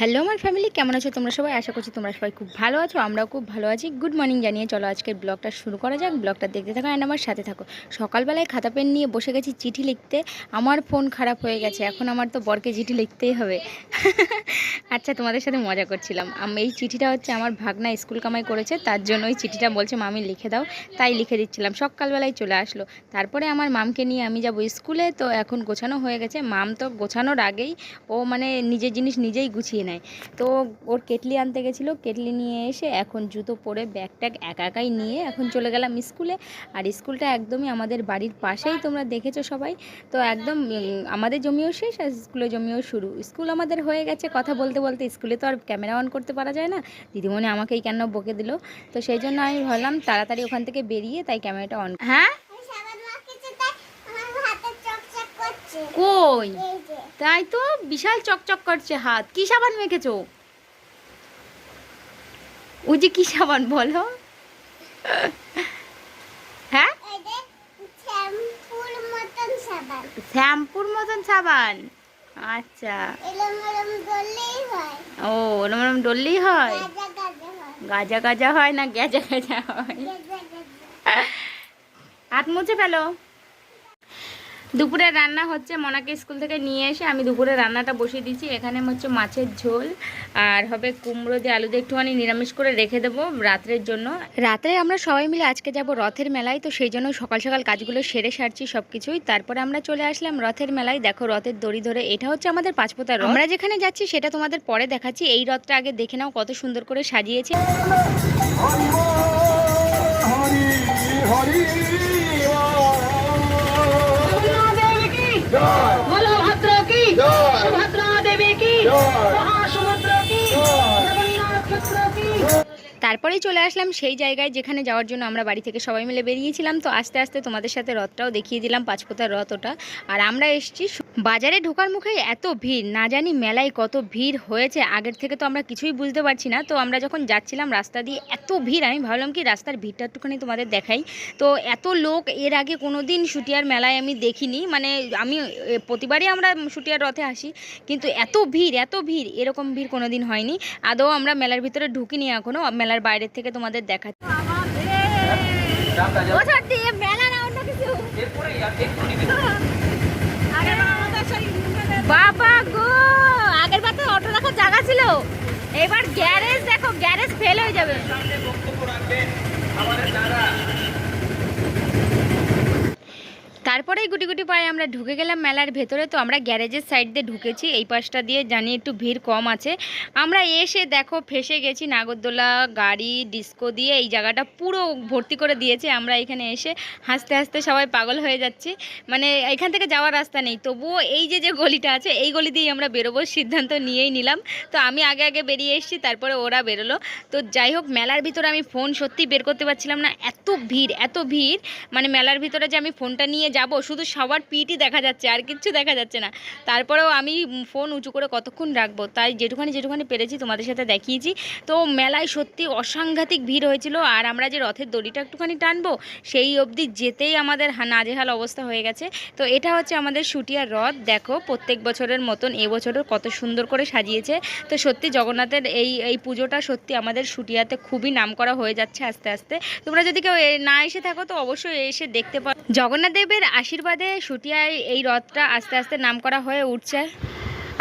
Hello, আমার family কেমন আছো তোমরা সবাই? আশা করছি তোমরা সবাই খুব ভালো আছো, আমরাও খুব ভালো আছি। গুড মর্নিং জানিয়ে চলো, আজকের ব্লগটা শুরু করা যাক। ব্লগটা দেখতে থাকো অ্যান্ড আমার সাথে থাকো। সকালবেলায় খাতা পেন নিয়ে বসে গেছি চিঠি লিখতে। আমার ফোন খারাপ হয়ে গেছে, এখন আমার তো বরকে চিঠি লিখতেই হবে। আচ্ছা তোমাদের সাথে মজা করছিলাম। এই চিঠিটা হচ্ছে আমার ভাগনা স্কুল কামাই করেছে, তার জন্য ওই চিঠিটা বলছে, মামি, লিখে দাও। তাই লিখে দিচ্ছিলাম। সকালবেলায় চলে আসলো। তারপরে আমার মামকে নিয়ে আমি যাব স্কুলে, তো এখন গোছানো হয়ে গেছে। মাম তো গোছানোর আগেই ও মানে নিজের জিনিস নিজেই গুছিয়ে নেয়। তো ওর কেটলি আনতে গেছিল কেটলি নিয়ে এসে এখন জুতো পরে ব্যাগ ট্যাগ একা একাই নিয়ে এখন চলে গেলাম স্কুলে। আর স্কুলটা একদমই আমাদের বাড়ির পাশেই তোমরা দেখেছ সবাই। তো একদম আমাদের জমিও শেষ আর স্কুলে জমিও শুরু। স্কুল আমাদের হয়ে গেছে কথা বলতে বলতে স্কুলে তো আর ক্যামেরা অন করতে পারা যায় না। দিদিমণি আমাকেই কেন বকে দিল? তো সেই জন্য আমি ভাবলাম তাড়াতাড়ি ওখান থেকে বেরিয়ে তাই ক্যামেরাটা অন হ্যাঁ? কই? তাই তো বিশাল চকচক করছে হাত। কি সাবান মেখেছো? ওই যে কি সাবান বলো? হ্যাঁ? শ্যাম্পুর মতন সাবান। আচ্ছা। হয়। ও ওরম ওরম ডললেই হয়? গাজা গাজা হয়। হয় না গ্যাজা হয়? গাজা গাজা। হাত মুছে ফেলো। দুপুরে রান্না হচ্ছে মনাকে স্কুল থেকে নিয়ে এসে আমি দুপুরে রান্নাটা বসিয়ে দিয়েছি এখানে হচ্ছে মাছের ঝোল আর হবে কুমড়ো দিয়ে আলু দিয়ে একটুখানি নিরামিষ করে রেখে দেবো রাত্রের জন্য রাত্রে আমরা সবাই মিলে আজকে যাব রথের মেলায় তো সেই জন্য সকাল সকাল কাজগুলো সেরে সারছি সব কিছুই তারপরে আমরা চলে আসলাম রথের মেলায় দেখো রথের দড়ি ধরে এটা হচ্ছে আমাদের পাঁচপোতা রথ আমরা যেখানে যাচ্ছি সেটা তোমাদের পরে দেখাচ্ছি এই রথটা আগে দেখে নাও কত সুন্দর করে সাজিয়েছে হরি হরি बलभद्र की भद्रा देवी की महासुभद्रा তারপরেই চলে আসলাম সেই জায়গায় যেখানে যাওয়ার জন্য আমরা বাড়ি থেকে সবাই মিলে বেরিয়েছিলাম। তো আস্তে আস্তে তোমাদের সাথে রথটাও দেখিয়ে দিলাম পাঁচপোতার রথ ওটা। আর আমরা এসেছি বাজারে ঢোকার মুখে এত ভিড়, না জানি মেলায় কত ভিড় হয়েছে, আগের থেকে তো আমরা কিছুই বুঝতে পারছি না। তো আমরা যখন যাচ্ছিলাম রাস্তা দিয়ে এত ভিড়, আমি ভাবলাম কি রাস্তার ভিড়টা একটুখানি তোমাদের দেখাই। তো এত লোক, এর আগে কোনো দিন শুটিয়ার মেলায় আমি দেখিনি। মানে আমি প্রতিবারই আমরা শুটিয়ার রথে আসি, কিন্তু এত ভিড় এত ভিড়, এরকম ভিড় কোনো দিন হয়নি। আদৌ আমরা মেলার ভিতরে ঢুকিনি এখনও। মেলার বাইরে থেকে তোমাদের দেখাচ্ছি। বাবা গো, আগের বার তো অটো রাখার জায়গা ছিল। এবার গ্যারেজ দেখো, গ্যারেজ ফেল হয়ে যাবে। তারপরেই গুটি গুটি পায়ে আমরা ঢুকে গেলাম মেলার ভেতরে, তো আমরা গ্যারেজের সাইড দিয়ে ঢুকেছি। এই পাশটা দিয়ে জানি একটু ভিড় কম আছে। আমরা এসে দেখো ফেসে গেছি, নাগরদোলা, গাড়ি ডিস্কো দিয়ে এই জায়গাটা পুরো ভর্তি করে দিয়েছে। আমরা এখানে এসে হাসতে হাসতে সবাই পাগল হয়ে যাচ্ছি। মানে এখান থেকে যাওয়ার রাস্তা নেই। তবুও এই যে যে গলিটা আছে, এই গলি দিয়েই আমরা বেরোবোর সিদ্ধান্ত নিয়েই নিলাম। তো আমি আগে আগে বেরিয়ে এসেছি, তারপরে ওরা বেরোলো। তো যাই হোক, মেলার ভিতরে আমি ফোন সত্যি বের করতে পারছিলাম না। এত ভিড় এত ভিড়। মানে মেলার ভিতরে যে আমি ফোনটা নিয়ে যাব, শুধু সবার পিঠই দেখা যাচ্ছে, আর কিচ্ছু দেখা যাচ্ছে না। তারপরেও আমি ফোন উঁচু করে কতক্ষণ রাখব? তাই যেটুখানি যেটুখানি পেরেছি তোমাদের সাথে দেখিয়েছি। তো মেলায় সত্যি অসাংঘাতিক ভিড় হয়েছিল, আর আমরা যে রথের দড়িটা একটুখানি টানবো, সেই অবধি যেতেই আমাদের নাজেহাল অবস্থা হয়ে গেছে। তো এটা হচ্ছে আমাদের শুটিয়ার রথ। দেখো, প্রত্যেক বছরের মতন এবছরও কত সুন্দর করে সাজিয়েছে। তো সত্যি জগন্নাথের এই এই পুজোটা সত্যি আমাদের শুটিয়াতে খুবই নামকরা হয়ে যাচ্ছে আস্তে আস্তে। তোমরা যদি কেউ না এসে থাকো, তো অবশ্যই এসে দেখতে পারো। জগন্নাথ দেবের আশীর্বাদে সুটিয়ায় এই রথটা আস্তে আস্তে নাম করা হয়ে উঠছে।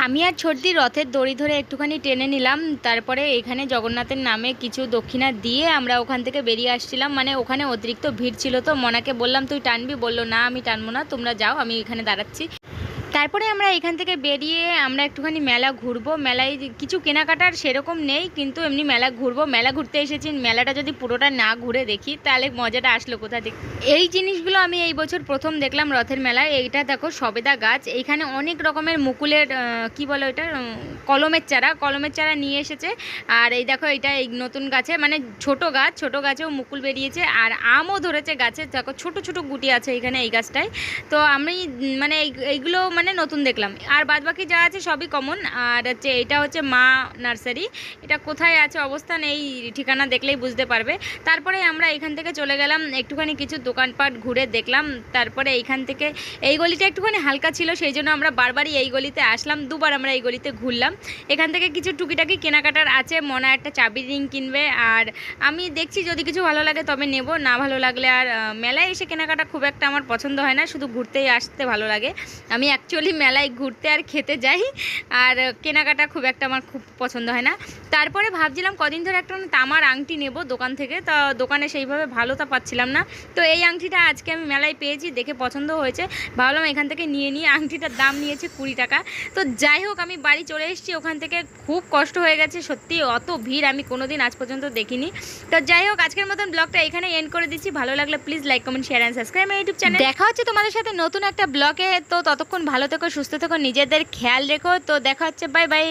আমি আর ছোটদি রথের দড়ি ধরে একটুখানি টেনে নিলাম, তারপরে এখানে জগন্নাথের নামে কিছু দক্ষিণা দিয়ে আমরা ওখান থেকে বেরিয়ে আসছিলাম। মানে ওখানে অতিরিক্ত ভিড় ছিল তো মনাকে বললাম, তুই টানবি? বলল, না, আমি টানবো না, তোমরা যাও, আমি এখানে দাঁড়াচ্ছি। তারপরে আমরা এখান থেকে বেরিয়ে আমরা একটুখানি মেলা ঘুরবো। মেলায় কিছু কেনাকাটার সেরকম নেই, কিন্তু এমনি মেলা ঘুরবো। মেলা ঘুরতে এসেছি, মেলাটা যদি পুরোটা না ঘুরে দেখি, তাহলে মজাটা আসলো কোথা থেকে এই জিনিসগুলো আমি এই বছর প্রথম দেখলাম রথের মেলায়। এইটা দেখো, সবেদা গাছ। এইখানে অনেক রকমের মুকুলের কি বলো এটা কলমের চারা কলমের চারা নিয়ে এসেছে। আর এই দেখো এটা এই নতুন গাছে মানে ছোট গাছ, ছোট গাছেও মুকুল বেরিয়েছে। আর আমও ধরেছে গাছে। দেখো, ছোট ছোট গুটি আছে এখানে এই গাছটায়। তো আমি মানে এই- এইগুলো মানে নতুন দেখলাম। আর বাদ বাকি যা আছে সবই কমন আর হচ্ছে এটা হচ্ছে মা নার্সারি এটা কোথায় আছে, অবস্থান এই ঠিকানা দেখলেই বুঝতে পারবে। তারপরে আমরা এখান থেকে চলে গেলাম, একটুখানি কিছু দোকানপাট ঘুরে দেখলাম। তারপরে এইখান থেকে এই গলিটা একটুখানি হালকা ছিল, সেই জন্য আমরা বারবারই এই গলিতে আসলাম। দুবার আমরা এই গলিতে ঘুরলাম। এখান থেকে কিছু টুকিটাকি কেনাকাটার আছে, মনে একটা চাবি রিং কিনবে। আর আমি দেখছি যদি কিছু ভালো লাগে তবে নেব, না ভালো লাগলে আর মেলায় এসে কেনাকাটা খুব একটা আমার পছন্দ হয় না, শুধু ঘুরতেই আসতে ভালো লাগে। আমি অ্যাকচুয়ালি মেলায় ঘুরতে আর খেতে যাই। আর কেনাকাটা খুব একটা আমার খুব পছন্দ হয় না। তারপরে ভাবছিলাম কদিন ধরে একটা তামার আংটি নেব দোকান থেকে। তা দোকানে সেইভাবে ভালো তা পাচ্ছিলাম না। তো এই আংটিটা আজকে আমি মেলায় পেয়েছি, দেখে পছন্দ হয়েছে। ভাবলাম এখান থেকে নিয়ে নিয়ে আংটিটার দাম নিয়েছে কুড়ি টাকা। তো যাই হোক, আমি বাড়ি চলে এসেছি। ওখান থেকে খুব কষ্ট হয়ে গেছে। সত্যি অত ভিড় আমি কোনোদিন আজ পর্যন্ত দেখিনি। তো যাই হোক, আজকের মতন ব্লগটা এখানে এন্ড করে দিচ্ছি। ভালো লাগলে please like comment share and subscribe YouTube channel দেখা হচ্ছে তোমাদের সাথে নতুন একটা ব্লগে। তো ততক্ষণ ভালো থেকো, সুস্থ থেকো, নিজেদের খেয়াল রেখো। তো দেখা হচ্ছে বাই বাই